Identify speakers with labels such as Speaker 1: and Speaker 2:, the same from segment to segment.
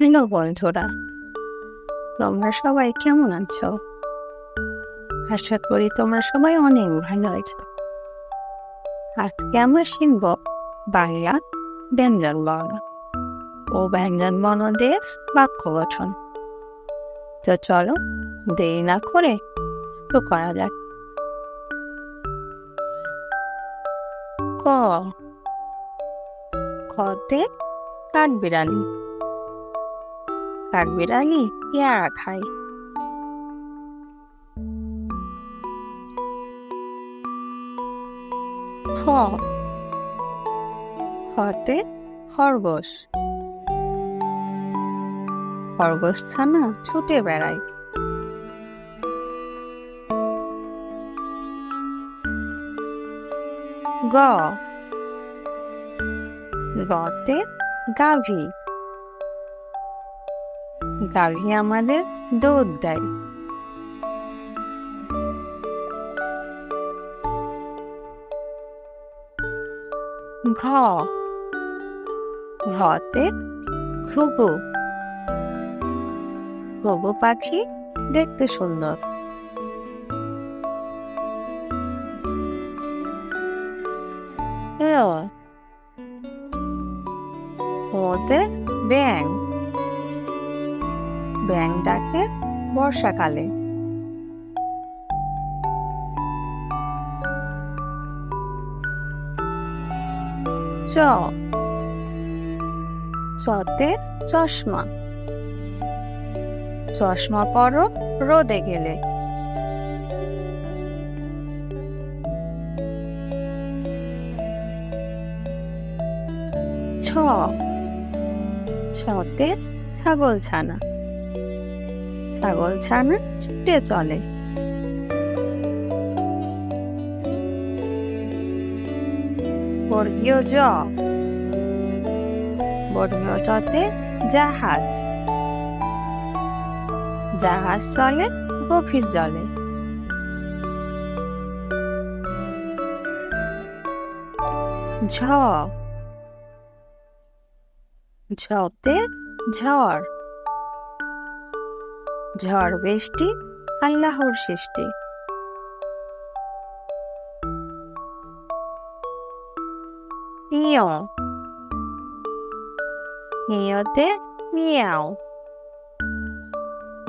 Speaker 1: Hello বন্ধুরা, তোমরা সবাই কেমন আছো? আশা করি তোমরা সবাই অনেক ভালো আছো। আজকে আমরা শিখব বাংলা ব্যঞ্জন বর্ণ ও ব্যঞ্জন বর্ণদের বাক্য গঠন। তো চলো, দেরি না করে তো করা যাক। ক, খতে কাঠবিড়ালি। কাঠবিড়ালি পেয়ারা খায় খ। খতে খরগোশ। খরগোশ ছানা ছুটে বেড়ায়। গ। গতে গাভী। গাভী আমাদের দুধ দেয়। ঘ। ঘতে ঘুঘু। ঘুঘু পাখি দেখতে সুন্দর। ওতে ব্যাং ব্যাং ডাকে বর্ষাকালে। চ। চতে চশমা। চশমা পরো রোদে গেলে। ছ। ছতে ছাগল ছানা ছাগল ছানা ছুটে চলে। বর্গীয় জ। বর্গীয় জতে জাহাজ। জাহাজ চলে গভীর জলে। ঝ। ঝতে ঝড়। ঝড়, বৃষ্টি, আল্লাহর সৃষ্টি। ইয় ইয়তে মিয়াও।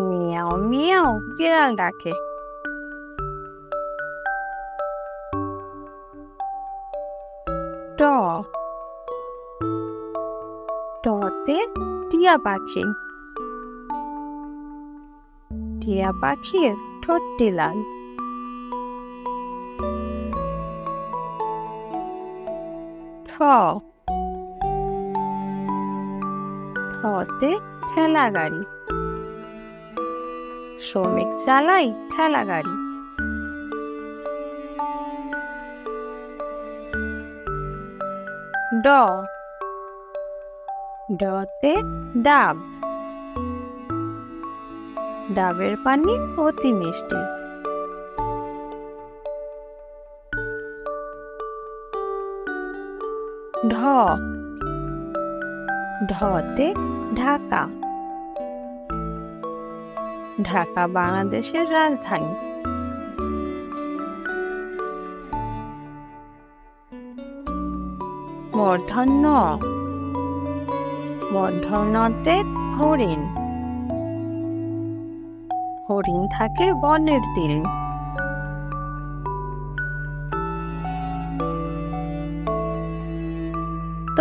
Speaker 1: মিয়াও মিয়াও, বিড়াল ডাকে। ট। টতে টিয়া পাখি। টিয়া পাখির ঠোঁটটি লাল ঠ। ঠতে ঠেলা গাড়ি। শ্রমিক চালাই ঠেলা গাড়ি। ড। ডতে ডাব। ডাবের পানি অতি মিষ্টি। ঢ। ঢতে ঢাকা। ঢাকা বাংলাদেশের রাজধানী। মূর্ধন্য মূর্ধন্যতে হরিণ। হরিণ থাকে বনের তীরে ত।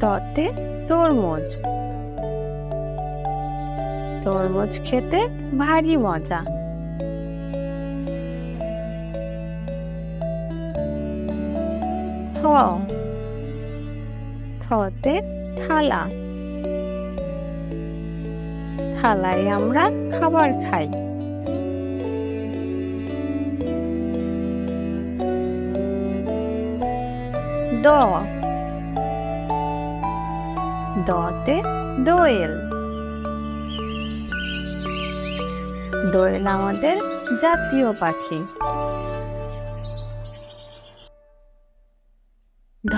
Speaker 1: ততে তরমুজ। তরমুজ খেতে ভারী মজা। থ। থতে থালা। থালায় আমরা খাবার খাই। দ। দতে দোয়েল। দোয়েল আমাদের জাতীয় পাখি। ধ।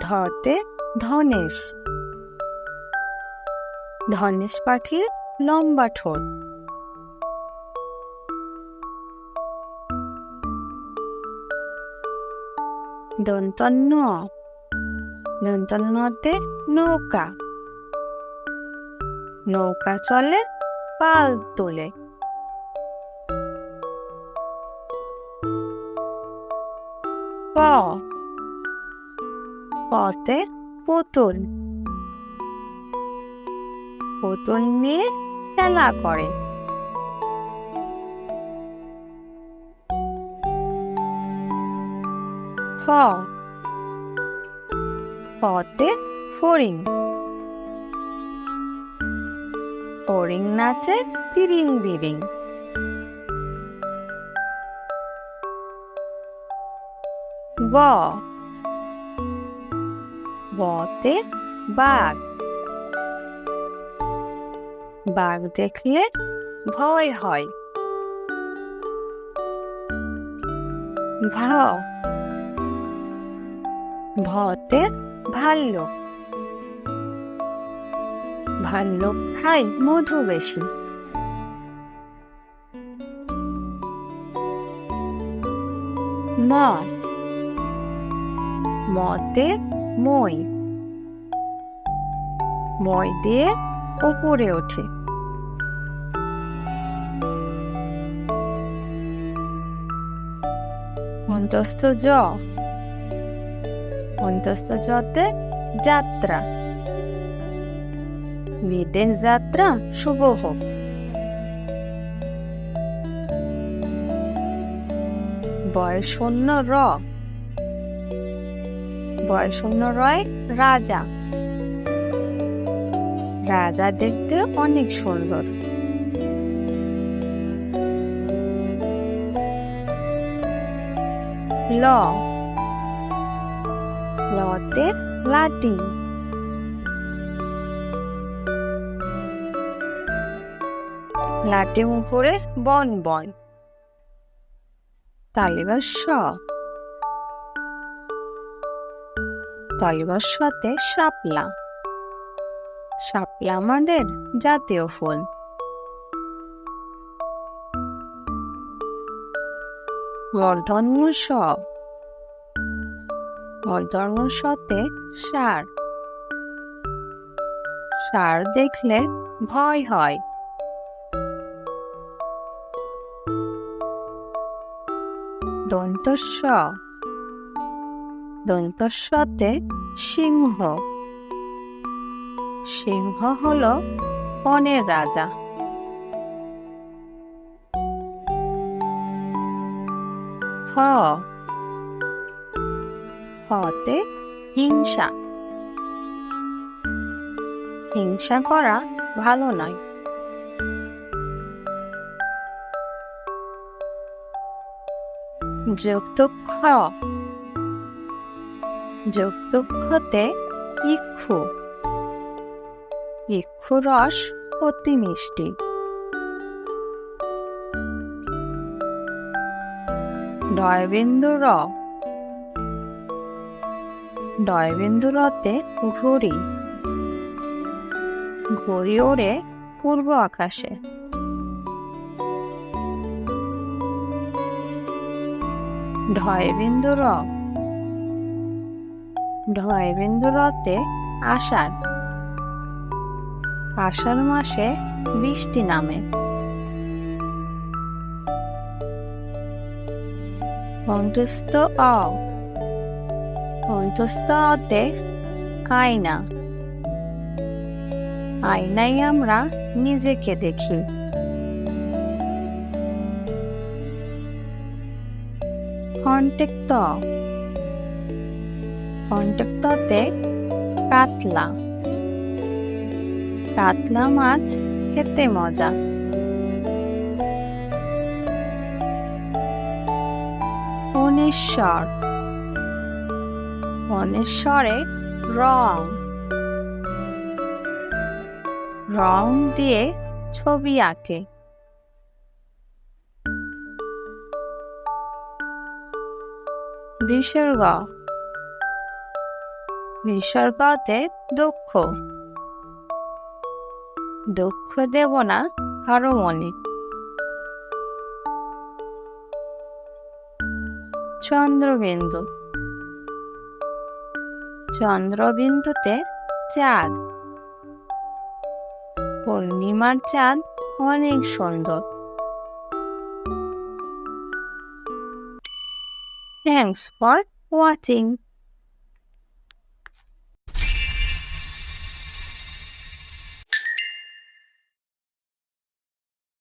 Speaker 1: ধতে ধনেশ। ধনেশ পাখির লম্বা ঠোঁট। দন্তন্য দন্তন্যতে নৌকা। নৌকা চলে পাল তোলে। প। পতে পুতুল। পুতুল নিয়ে খেলা করে। ফ ফতে ফড়িং। ফড়িং নাচে ফিরিং বিরিং। ব বতে বাঘ। বাঘ দেখলে ভয় হয়। ভ ভতে ভাল্লুক। ভাল্লুক খায় মধু বেশি। ম মতে মই। মই দিয়ে উপরে ওঠে। অন্তস্থ জ। অন্তস্থ জতে যাত্রা। বিদেশ যাত্রা শুভ হোক। বয়স শূন্য র। বয়স শূন্য রয় রাজা। রাজা দেখতে অনেক সুন্দর। ল। লতে লাটিন। লাটিম উপরে বন বন। তালিবার স। তালিবার সাথে শাপলা। শাপলা আমাদের জাতীয় ফুল। মূর্ধন্য স মূর্ধন্য সতে সার। সার দেখলে ভয় হয়। দন্তস্ব। দন্তস্বতে সিংহ। সিংহ হল বনের রাজা। হ। হতে হিংসা। হিংসা করা ভালো নয়। খ। যুক্ত খতে ইক্ষু। ইক্ষু রস অতি মিষ্টি। ডয়বিন্দু র। ডয়বিন্দু রতে ঘুড়ি ঘুড়ি ওড়ে পূর্ব আকাশে। ঢয়বিন্দু র। ঢয়বিন্দু রতে আষাঢ়। আষাঢ় মাসে বৃষ্টি নামে। অন্তস্থ অ অন্তস্থ অতে আয়না আয়নায় আমরা নিজেকে দেখি। কন্টেক্ট কন্টেক্টতে কাতলা কাতলা মাছ খেতে মজা। অনেশ্বর। অনেশ্বরে রং। রং দিয়ে ছবি আঁকে। বিসর্গ। বিসর্গতে দুঃখ। দুঃখ দেব না কারও চন্দ্রবিন্দু। চন্দ্রবিন্দুতে চাঁদ। পূর্ণিমার চাঁদ অনেক সুন্দর। Thanks for watching